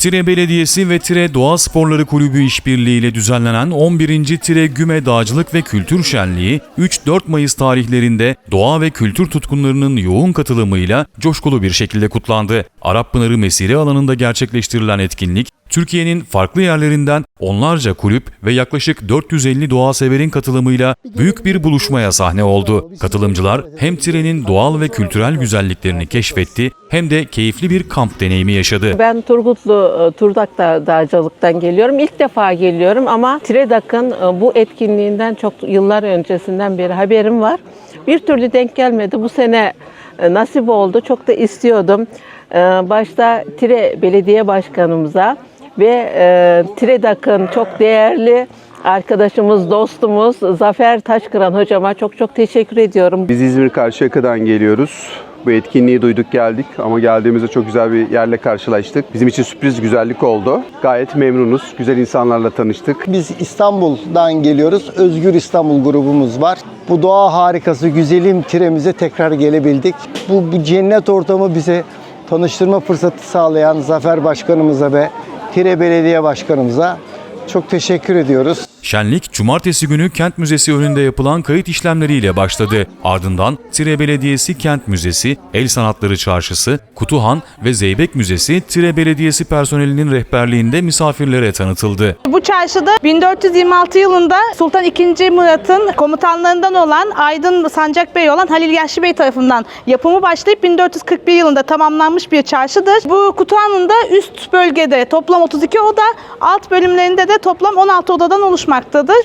Tire Belediyesi ve Tire Doğa Sporları Kulübü işbirliğiyle düzenlenen 11. Tire Güme Dağcılık ve Kültür Şenliği 3-4 Mayıs tarihlerinde doğa ve kültür tutkunlarının yoğun katılımıyla coşkulu bir şekilde kutlandı. Arap Mesire alanında gerçekleştirilen etkinlik Türkiye'nin farklı yerlerinden onlarca kulüp ve yaklaşık 450 doğa severin katılımıyla büyük bir buluşmaya sahne oldu. Katılımcılar hem trenin doğal ve kültürel güzelliklerini keşfetti hem de keyifli bir kamp deneyimi yaşadı. Ben Turgutlu e, Turdak Dağ- Dağcılık'tan geliyorum. İlk defa geliyorum ama Tiredak'ın e, bu etkinliğinden çok yıllar öncesinden beri haberim var. Bir türlü denk gelmedi. Bu sene e, nasip oldu. Çok da istiyordum. Başta Tire Belediye Başkanımıza ve e, Tiredak'ın çok değerli arkadaşımız, dostumuz Zafer Taşkıran hocama çok çok teşekkür ediyorum. Biz İzmir Karşıyaka'dan geliyoruz. Bu etkinliği duyduk geldik ama geldiğimizde çok güzel bir yerle karşılaştık. Bizim için sürpriz güzellik oldu. Gayet memnunuz. Güzel insanlarla tanıştık. Biz İstanbul'dan geliyoruz. Özgür İstanbul grubumuz var. Bu doğa harikası, güzelim tiremize tekrar gelebildik. Bu, bu cennet ortamı bize tanıştırma fırsatı sağlayan Zafer Başkanımıza ve Tire Belediye Başkanımıza çok teşekkür ediyoruz. Şenlik, cumartesi günü Kent Müzesi önünde yapılan kayıt işlemleriyle başladı. Ardından Tire Belediyesi Kent Müzesi, El Sanatları Çarşısı, Kutuhan ve Zeybek Müzesi Tire Belediyesi personelinin rehberliğinde misafirlere tanıtıldı. Bu çarşıda 1426 yılında Sultan II. Murat'ın komutanlarından olan Aydın Sancak Bey olan Halil Yaşlı Bey tarafından yapımı başlayıp 1441 yılında tamamlanmış bir çarşıdır. Bu Kutuhan'ın da üst bölgede toplam 32 oda, alt bölümlerinde de toplam 16 odadan oluşmaktadır.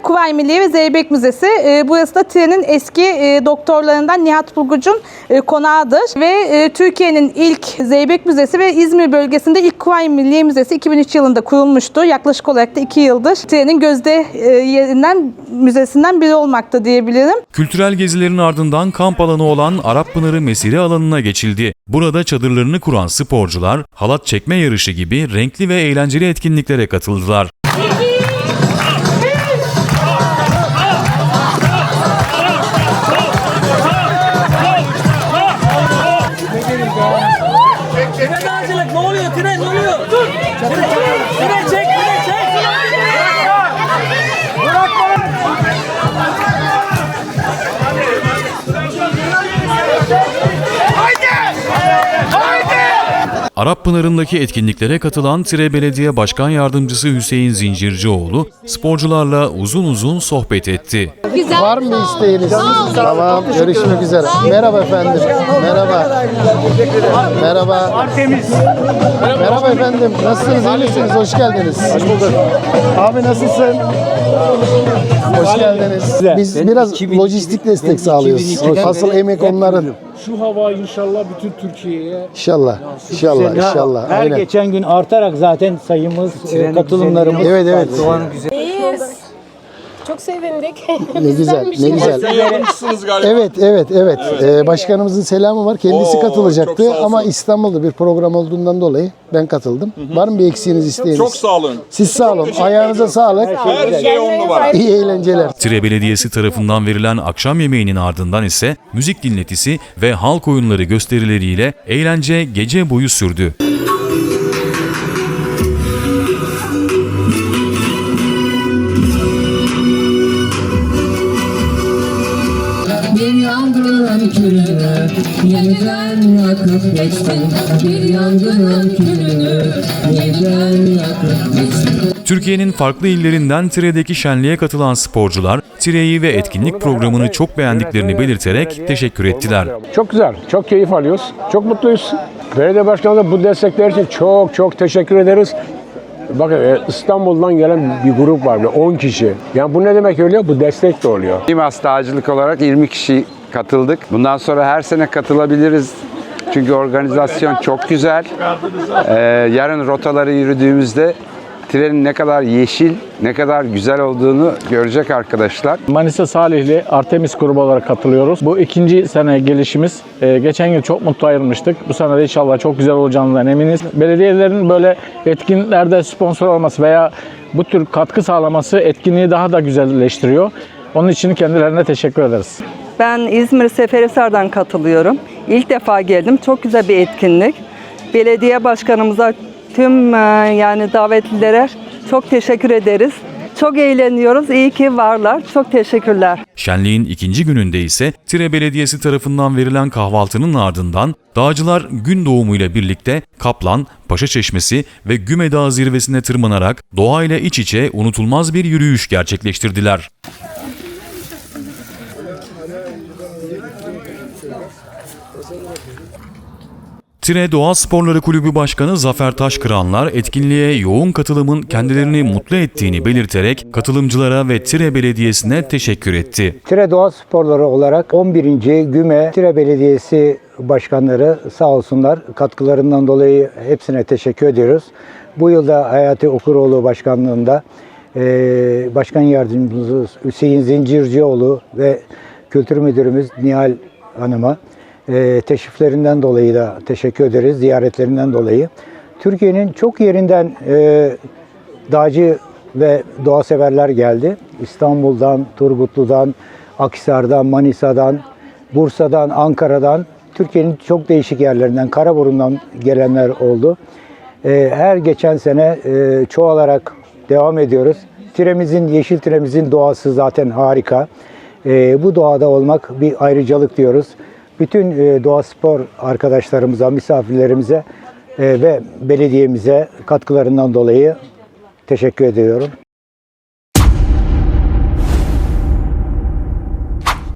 Kuvayi Milliye ve Zeybek Müzesi. e, Burası da Tire'nin eski e, doktorlarından Nihat Bulguc'un e, konağıdır. Ve e, Türkiye'nin ilk Zeybek Müzesi ve İzmir bölgesinde ilk Kuvayi Milliye Müzesi 2003 yılında kurulmuştu. Yaklaşık olarak da 2 yıldır Tire'nin gözde e, yerinden, müzesinden biri olmakta diyebilirim. Kültürel gezilerin ardından kamp alanı olan Arap Mesire alanına geçildi. Burada çadırlarını kuran sporcular, halat çekme yarışı gibi renkli ve eğlenceli etkinliklere katıldılar. সাথে Arap Pınarı'ndaki etkinliklere katılan Tire Belediye Başkan Yardımcısı Hüseyin Zincircioğlu, sporcularla uzun uzun sohbet etti. Var mı isteğiniz? Tamam, görüşmek üzere. Merhaba efendim. Merhaba. Merhaba. Merhaba efendim. Nasılsınız? İyi misiniz? Hoş geldiniz. Hoş bulduk. Abi nasılsın? Hoş geldiniz. Biz biraz lojistik destek sağlıyoruz. Asıl emek onların. Şu hava inşallah bütün Türkiye'ye İnşallah. İnşallah. İnşallah. her Aynen. geçen gün artarak zaten sayımız, e, katılımlarımız Evet evet. İyiyiz. Çok sevindik. Ne güzel. Ne güzel. Evet, evet, evet. Ee, başkanımızın selamı var. Kendisi katılacaktı ama İstanbul'da bir program olduğundan dolayı ben katıldım. Var mı bir eksiğiniz, isteğiniz? Çok sağ olun. Siz sağ olun. Ayağınıza sağlık. Her şey on numara. İyi eğlenceler. Tire Belediyesi tarafından verilen akşam yemeğinin ardından ise müzik dinletisi ve halk oyunları gösterileriyle eğlence gece boyu sürdü. Yeniden yakıp geçtin Bir yangın külünü yeniden yakıp geçtin Türkiye'nin farklı illerinden Tire'deki şenliğe katılan sporcular, Tire'yi ve etkinlik programını çok beğendiklerini belirterek teşekkür ettiler. çok güzel, çok keyif alıyoruz, çok mutluyuz. Belediye başkanı bu destekler için çok çok teşekkür ederiz. Bakın e, İstanbul'dan gelen bir grup var, 10 kişi. Yani bu ne demek oluyor? Bu destek de oluyor. Limas Dağcılık olarak 20 kişi katıldık. Bundan sonra her sene katılabiliriz. Çünkü organizasyon çok güzel. Ee, yarın rotaları yürüdüğümüzde trenin ne kadar yeşil, ne kadar güzel olduğunu görecek arkadaşlar. Manisa Salihli Artemis grubu olarak katılıyoruz. Bu ikinci sene gelişimiz. Ee, geçen yıl çok mutlu ayrılmıştık. Bu sene de inşallah çok güzel olacağından eminiz. Belediyelerin böyle etkinliklerde sponsor olması veya bu tür katkı sağlaması etkinliği daha da güzelleştiriyor. Onun için kendilerine teşekkür ederiz. Ben İzmir Seferihisar'dan katılıyorum. İlk defa geldim. Çok güzel bir etkinlik. Belediye başkanımıza tüm e, yani davetlilere çok teşekkür ederiz. Çok eğleniyoruz. İyi ki varlar. Çok teşekkürler. Şenliğin ikinci gününde ise Tire Belediyesi tarafından verilen kahvaltının ardından dağcılar gün doğumuyla birlikte Kaplan, Paşa Çeşmesi ve Güme Dağı zirvesine tırmanarak doğayla iç içe unutulmaz bir yürüyüş gerçekleştirdiler. Tire Doğa Sporları Kulübü Başkanı Zafer Taşkıranlar etkinliğe yoğun katılımın kendilerini mutlu ettiğini belirterek katılımcılara ve Tire Belediyesi'ne teşekkür etti. Tire Doğa Sporları olarak 11. Güme Tire Belediyesi başkanları sağ olsunlar katkılarından dolayı hepsine teşekkür ediyoruz. Bu yılda Hayati Okuroğlu başkanlığında başkan yardımcımız Hüseyin Zincircioğlu ve kültür müdürümüz Nihal Hanım'a eee, teşriflerinden dolayı da teşekkür ederiz, ziyaretlerinden dolayı. Türkiye'nin çok yerinden eee, dağcı ve doğa severler geldi. İstanbul'dan, Turgutlu'dan, Akhisar'dan, Manisa'dan, Bursa'dan, Ankara'dan, Türkiye'nin çok değişik yerlerinden, Karaburun'dan gelenler oldu. Ee, Her geçen sene e, çoğalarak devam ediyoruz. Tiremizin, yeşil tiremizin doğası zaten harika. Ee, Bu doğada olmak bir ayrıcalık diyoruz. Bütün e, doğa spor arkadaşlarımıza, misafirlerimize e, ve belediyemize katkılarından dolayı teşekkür ediyorum.